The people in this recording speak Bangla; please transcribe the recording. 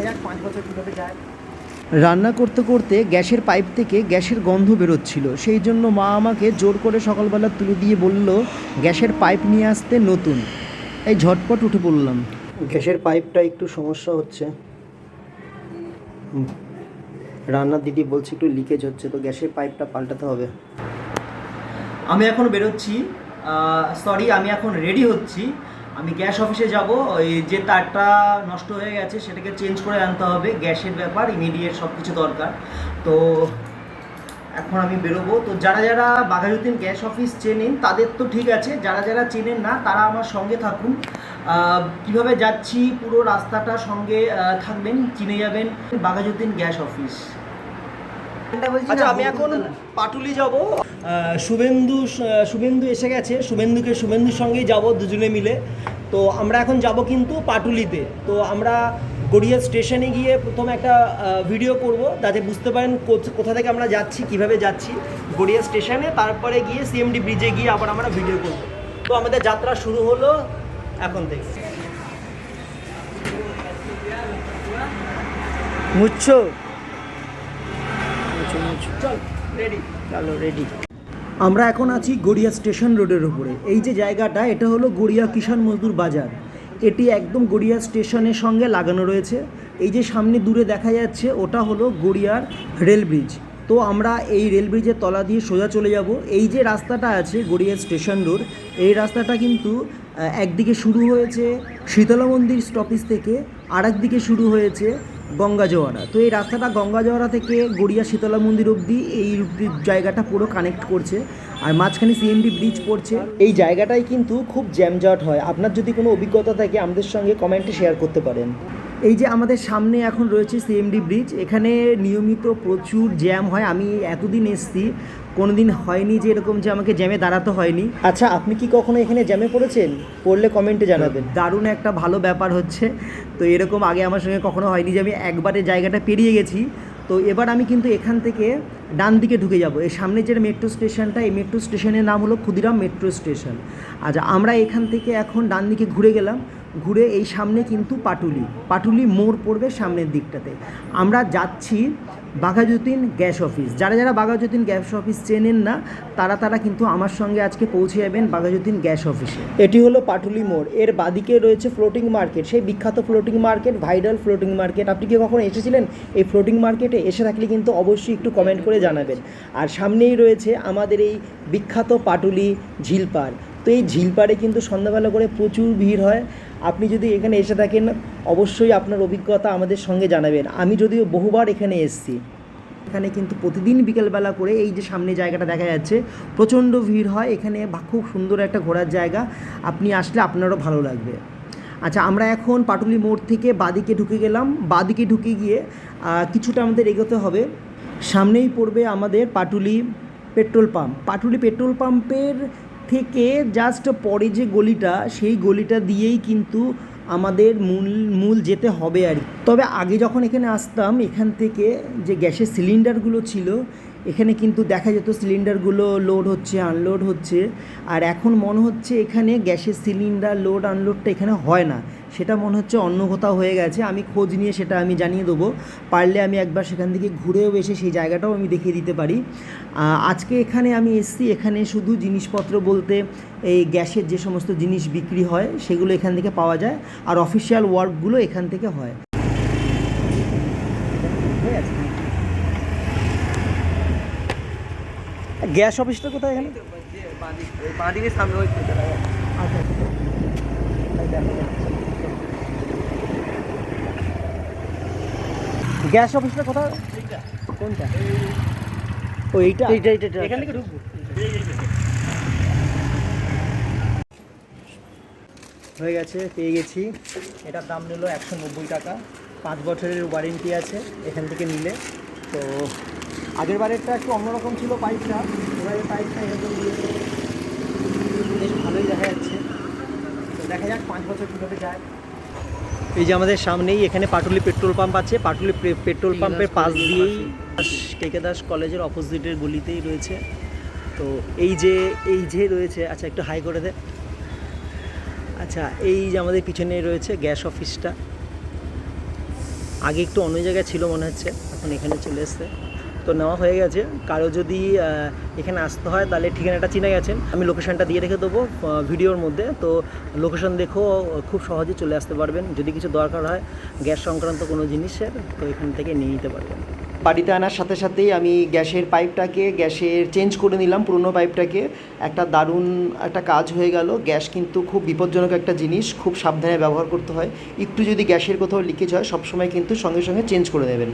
দেখা যাক পাঁচ বছর কীভাবে যায়? রান্না করতে করতে গ্যাসের পাইপ থেকে গ্যাসের গন্ধ বেরোচ্ছিল। সেই জন্য মা আমাকে জোর করে সকালবেলা তুলে দিয়ে বলল গ্যাসের পাইপ নিয়ে আসতে নতুন। এই ঝটপট উঠে পড়লাম। গ্যাসের পাইপটা একটু সমস্যা হচ্ছে। রান্নার দিদি বলছে একটু লিকেজ হচ্ছে তো গ্যাসের পাইপটা পাল্টাতে হবে। আমি এখন বেরোচ্ছি। সরি আমি এখন রেডি হচ্ছি। আমি গ্যাস অফিসে যাব, ওই যে তারটা নষ্ট হয়ে গেছে সেটাকে চেঞ্জ করে আনতে হবে, গ্যাসের ব্যাপার, ইমিডিয়েট সব কিছু দরকার। তো এখন আমি বেরোবো। তো যারা যারা বাঘাযতীন গ্যাস অফিস চেনেন, তাদের তো ঠিক আছে, যারা যারা চেনেন না, তারা আমার সঙ্গে থাকুন। কীভাবে যাচ্ছি, পুরো রাস্তাটা সঙ্গে থাকবেন, চিনে যাবেন, বাঘাযতীন গ্যাস অফিস। আচ্ছা আমি এখন পাটুলি যাব। শুভেন্দু শুভেন্দু এসে গেছে। শুভেন্দুকে শুভেন্দুর সঙ্গেই যাব দুজনে মিলে। তো আমরা এখন যাব কিন্তু পাটুলিতে। তো আমরা গড়িয়া স্টেশনে গিয়ে প্রথমে একটা ভিডিও করব যাতে বুঝতে পারেন কোথ- কোথা থেকে আমরা যাচ্ছি কীভাবে যাচ্ছি। গড়িয়া স্টেশনে তারপরে গিয়ে সিএমডি ব্রিজে গিয়ে আবার আমরা ভিডিও করব। তো আমাদের যাত্রা শুরু হলো এখন থেকে। মুচ্ছো চল রেডি চলো রেডি আমরা এখন আছি গড়িয়া স্টেশন রোডের উপরে। এই যে জায়গাটা এটা হলো গড়িয়া কিষাণ মজদুর বাজার। এটি একদম গড়িয়া স্টেশনের সঙ্গে লাগানো রয়েছে। এই যে সামনে দূরে দেখা যাচ্ছে ওটা হলো গড়িয়ার রেল ব্রিজ। তো আমরা এই রেল ব্রিজের তলা দিয়ে সোজা চলে যাব। এই যে রাস্তাটা আছে গড়িয়া স্টেশন রোড এই রাস্তাটা কিন্তু একদিকে শুরু হয়েছে শীতলা মন্দির স্টপেজ থেকে আর একদিকে শুরু হয়েছে গঙ্গা জোয়ারা। তো এই রাস্তাটা গঙ্গা জোয়ারা থেকে গড়িয়া শীতলা মন্দির অবধি এই জায়গাটা পুরো কানেক্ট করছে। আর মাঝখানে সিএমডি ব্রিজ পড়ছে। এই জায়গাটাই কিন্তু খুব জ্যামজট হয়। আপনার যদি কোনো অভিজ্ঞতা থাকে আমাদের সঙ্গে কমেন্টে শেয়ার করতে পারেন। এই যে আমাদের সামনে এখন রয়েছে সিএমডি ব্রিজ এখানে নিয়মিত প্রচুর জ্যাম হয়। আমি এতদিন এসছি কোনোদিন হয়নি যে এরকম যে আমাকে জ্যামে দাঁড়াতে হয়নি। আচ্ছা আপনি কি কখনো এখানে জ্যামে পড়েছেন? পড়লে কমেন্টে জানাবেন। দারুণ একটা ভালো ব্যাপার হচ্ছে। তো এরকম আগে আমার সঙ্গে কখনো হয়নি যে আমি একবারে জায়গাটা পেরিয়ে গেছি। তো এবার আমি কিন্তু এখান থেকে ডান দিকে ঢুকে যাব। এই সামনে যে মেট্রো স্টেশনটা এই মেট্রো স্টেশনের নাম হলো ক্ষুদিরাম মেট্রো স্টেশন আচ্ছা আমরা এখান থেকে এখন ডান দিকে ঘুরে গেলাম। ঘুরে এই সামনে কিন্তু পাটুলি। পাটুলি মোড় পড়বে সামনের দিকটাতে। আমরা যাচ্ছি বাঘাযতীন গ্যাস অফিস। যারা যারা বাঘাযতীন গ্যাস অফিস চেনেন না, তারা তারা কিন্তু আমার সঙ্গে আজকে পৌঁছে যাবেন বাঘাযতীন গ্যাস অফিসে। এটি হলো পাটুলি মোড়। এর বাদিকে রয়েছে ফ্লোটিং মার্কেট সেই বিখ্যাত floating market viral floating market আপনি কি কখনো এসেছিলেন? এই ফ্লোটিং মার্কেটে এসে থাকলে কিন্তু অবশ্যই একটু কমেন্ট করে জানাবেন। আর সামনেই রয়েছে আমাদের এই বিখ্যাত পাটুলি ঝিলপাড় তো এই ঝিলপাড়ে কিন্তু সন্ধ্যাবেলা করে প্রচুর ভিড় হয়। আপনি যদি এখানে এসে থাকেন, অবশ্যই আপনার অভিজ্ঞতা আমাদের সঙ্গে জানাবেন। আমি যদিও বহুবার এখানে এসেছি। এখানে কিন্তু প্রতিদিন বিকেলবেলা করে এই যে সামনে জায়গাটা দেখা যাচ্ছে, প্রচণ্ড ভিড় হয়। এখানে খুব সুন্দর একটা ঘোরার জায়গা। আপনি আসলে আপনারও ভালো লাগবে। আচ্ছা আমরা এখন পাটুলি মোড় থেকে বাদিকে ঢুকে গেলাম। বাদিকে ঢুকে গিয়ে কিছুটা আমাদের এগোতে হবে। সামনেই পড়বে আমাদের Patuli petrol pump. Patuli petrol পাম্পের থেকে জাস্ট পরে যে গলিটা, সেই গলিটা দিয়েই কিন্তু আমাদের মূল মূল যেতে হবে আর। তবে আগে যখন এখানে আসতাম, এখান থেকে যে গ্যাসের সিলিন্ডারগুলো ছিল, এখানে কিন্তু দেখা যেত সিলিন্ডারগুলো লোড হচ্ছে আনলোড হচ্ছে আর এখন মনে হচ্ছে এখানে গ্যাসের সিলিন্ডার লোড আনলোডটা এখানে হয় না সেটা মনে হচ্ছে অন্য কোথাও হয়ে গেছে আমি খোঁজ নিয়ে সেটা আমি জানিয়ে দেবো। পারলে আমি একবার সেখান থেকে ঘুরেও এসে সেই জায়গাটাও আমি দেখিয়ে দিতে পারি। আজকে এখানে আমি এসছি এখানে শুধু জিনিসপত্র বলতে এই গ্যাসের যে সমস্ত জিনিস বিক্রি হয় সেগুলো এখান থেকে পাওয়া যায় আর অফিসিয়াল ওয়ার্কগুলো এখান থেকে হয়। গ্যাস অফিসটা কোথায় এখানে? ওই আচ্ছা। গ্যাস অফিসটা কোথায়? কোনটা? ও এইটা? এইটা এইটা এখান থেকে ঢুকবো হয়ে গেছে পেয়ে গেছি। এটার দাম নিল একশো নব্বই টাকা। পাঁচ বছরের ওয়ারেন্টি আছে এখান থেকে নিলে। তো আগের বারেরটা একটু অন্যরকম ছিল পাইপটা। এবারে পাইপটা এরকম দিয়েছে। বেশ ভালোই দেখা যাচ্ছে। দেখা যাক পাঁচ বছর কীভাবে যায়। এই যে আমাদের সামনেই এখানে পাটুলি পেট্রোল পাম্প আছে। পাটুলি পে- পেট্রোল পাম্পের পাশ দিয়েই কেকে দাস কলেজের অপোজিটের গলিতেই রয়েছে। তো এই যে এই যে রয়েছে আচ্ছা একটু হাই করে দে। আচ্ছা এই যে আমাদের পিছনে রয়েছে গ্যাস অফিসটা আগে একটু অন্য জায়গায় ছিল মনে হচ্ছে এখন এখানে চলে এসছে। তো নেওয়া হয়ে গেছে। কারও যদি এখানে আসতে হয়, তাহলে ঠিকানাটা চিনে গেছেন। আমি লোকেশনটা দিয়ে রেখে দেবো ভিডিওর মধ্যে। তো লোকেশন দেখেও খুব সহজে চলে আসতে পারবেন। যদি কিছু দরকার হয়, গ্যাস সংক্রান্ত কোনো জিনিসের, তো এখান থেকে নিয়ে নিতে পারবেন। বাড়িতে আনার সাথে সাথেই আমি গ্যাসের পাইপটাকে, গ্যাসের চেঞ্জ করে নিলাম পুরনো পাইপটাকে। একটা দারুণ একটা কাজ হয়ে গেল। গ্যাস কিন্তু খুব বিপজ্জনক একটা জিনিস, খুব সাবধানে ব্যবহার করতে হয়। একটু যদি গ্যাসের কোথাও লিকেজ হয়, সবসময় কিন্তু সঙ্গে সঙ্গে চেঞ্জ করে দেবেন।